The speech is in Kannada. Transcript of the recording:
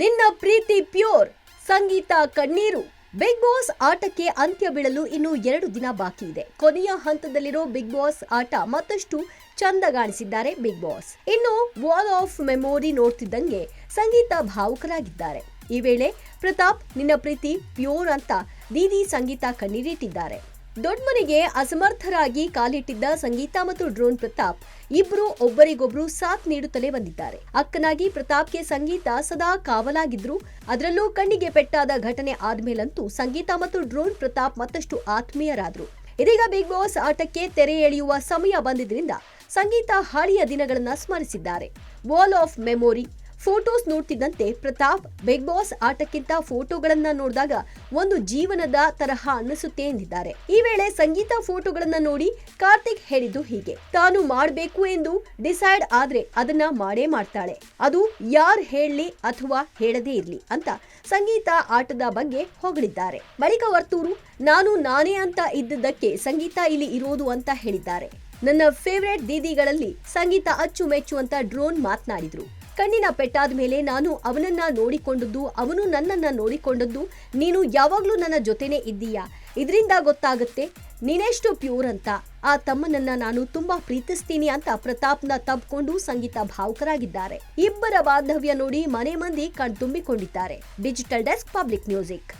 ನಿನ್ನ ಪ್ರೀತಿ ಪ್ಯೂರ್. ಸಂಗೀತ ಕಣ್ಣೀರು. ಬಿಗ್ ಬಾಸ್ ಆಟಕ್ಕೆ ಅಂತ್ಯ ಬೀಳಲು ಇನ್ನು ಎರಡು ದಿನ ಬಾಕಿ ಇದೆ. ಕೊನೆಯ ಹಂತದಲ್ಲಿರೋ ಬಿಗ್ ಬಾಸ್ ಆಟ ಮತ್ತಷ್ಟು ಚಂದಗಾಣಿಸಿದ್ದಾರೆ ಬಿಗ್ ಬಾಸ್. ಇನ್ನು ವಾಲ್ ಆಫ್ ಮೆಮೊರಿ ನೋಡ್ತಿದ್ದಂಗೆ ಸಂಗೀತ ಭಾವುಕರಾಗಿದ್ದಾರೆ. ಈ ವೇಳೆ ಪ್ರತಾಪ್, ನಿನ್ನ ಪ್ರೀತಿ ಪ್ಯೂರ್ ಅಂತ ದೀದಿ ಸಂಗೀತ ಕಣ್ಣೀರಿಟ್ಟಿದ್ದಾರೆ. ದೊಡ್ಡಮನೆಗೆ ಅಸಮರ್ಥರಾಗಿ ಕಾಲಿಟ್ಟಿದ್ದ ಸಂಗೀತ ಮತ್ತು ಡ್ರೋನ್ ಪ್ರತಾಪ್ ಇಬ್ರು ಒಬ್ಬರಿಗೊಬ್ರು ಸಾಥ್ ನೀಡುತ್ತಲೇ ಬಂದಿದ್ದಾರೆ. ಅಕ್ಕನಾಗಿ ಪ್ರತಾಪ್ಗೆ ಸಂಗೀತ ಸದಾ ಕಾವಲಾಗಿದ್ರು. ಅದರಲ್ಲೂ ಕಣ್ಣಿಗೆ ಪೆಟ್ಟಾದ ಘಟನೆ ಆದ್ಮೇಲಂತೂ ಸಂಗೀತ ಮತ್ತು ಡ್ರೋನ್ ಪ್ರತಾಪ್ ಮತ್ತಷ್ಟು ಆತ್ಮೀಯರಾದ್ರು. ಇದೀಗ ಬಿಗ್ ಬಾಸ್ ಆಟಕ್ಕೆ ತೆರೆ ಎಳೆಯುವ ಸಮಯ ಬಂದಿದ್ರಿಂದ ಸಂಗೀತ ಹಳೆಯ ದಿನಗಳನ್ನ ಸ್ಮರಿಸಿದ್ದಾರೆ. ವಾಲ್ ಆಫ್ ಮೆಮೊರಿ ಫೋಟೋಸ್ ನೋಡ್ತಿದ್ದಂತೆ ಪ್ರತಾಪ್, ಬಿಗ್ ಬಾಸ್ ಆಟಕ್ಕಿಂತ ಫೋಟೋಗಳನ್ನ ನೋಡಿದಾಗ ಒಂದು ಜೀವನದ ತರಹ ಅನ್ನಿಸುತ್ತೆ ಎಂದಿದ್ದಾರೆ. ಈ ವೇಳೆ ಸಂಗೀತ ಫೋಟೋಗಳನ್ನ ನೋಡಿ ಕಾರ್ತಿಕ್ ಹೇಳಿದ್ದು ಹೀಗೆ, ತಾನು ಮಾಡಬೇಕು ಎಂದು ಡಿಸೈಡ್ ಆದ್ರೆ ಅದನ್ನ ಮಾಡೇ ಮಾಡ್ತಾಳೆ. ಅದು ಯಾರ್ ಹೇಳಲಿ ಅಥವಾ ಹೇಳದೇ ಇರಲಿ ಅಂತ ಸಂಗೀತ ಆಟದ ಬಗ್ಗೆ ಹೊಗಳಿದ್ದಾರೆ. ಬಳಿಕ ವರ್ತೂರು, ನಾನು ನಾನೇ ಅಂತ ಇದ್ದದ್ದಕ್ಕೆ ಸಂಗೀತ ಇಲ್ಲಿ ಇರೋದು ಅಂತ ಹೇಳಿದ್ದಾರೆ. ನನ್ನ ಫೇವರೇಟ್ ದೀದಿಗಳಲ್ಲಿ ಸಂಗೀತ ಅಚ್ಚುಮೆಚ್ಚು ಅಂತ ಡ್ರೋನ್ ಮಾತನಾಡಿದ್ರು. ಕಣ್ಣಿನ ಪೆಟ್ಟಾದ ಮೇಲೆ ನಾನು ಅವನನ್ನ ನೋಡಿಕೊಂಡದ್ದು, ಅವನು ನನ್ನನ್ನ ನೋಡಿಕೊಂಡದ್ದು, ನೀನು ಯಾವಾಗ್ಲೂ ನನ್ನ ಜೊತೆನೇ ಇದ್ದೀಯಾ? ಇದರಿಂದ ಗೊತ್ತಾಗುತ್ತೆ, ನೀನೆಷ್ಟು ಪ್ಯೂರ್ ಅಂತ. ಆ ತಮ್ಮನನ್ನ ನಾನು ತುಂಬಾ ಪ್ರೀತಿಸ್ತೀನಿ ಅಂತ ಪ್ರತಾಪ್ನ ತಬ್ಕೊಂಡು ಸಂಗೀತ ಭಾವುಕರಾಗಿದ್ದಾರೆ. ಇಬ್ಬರ ಬಾಂಧವ್ಯ ನೋಡಿ ಮನೆ ಮಂದಿ ಕಣ್ತುಂಬಿಕೊಂಡಿದ್ದಾರೆ. Digital desk public music.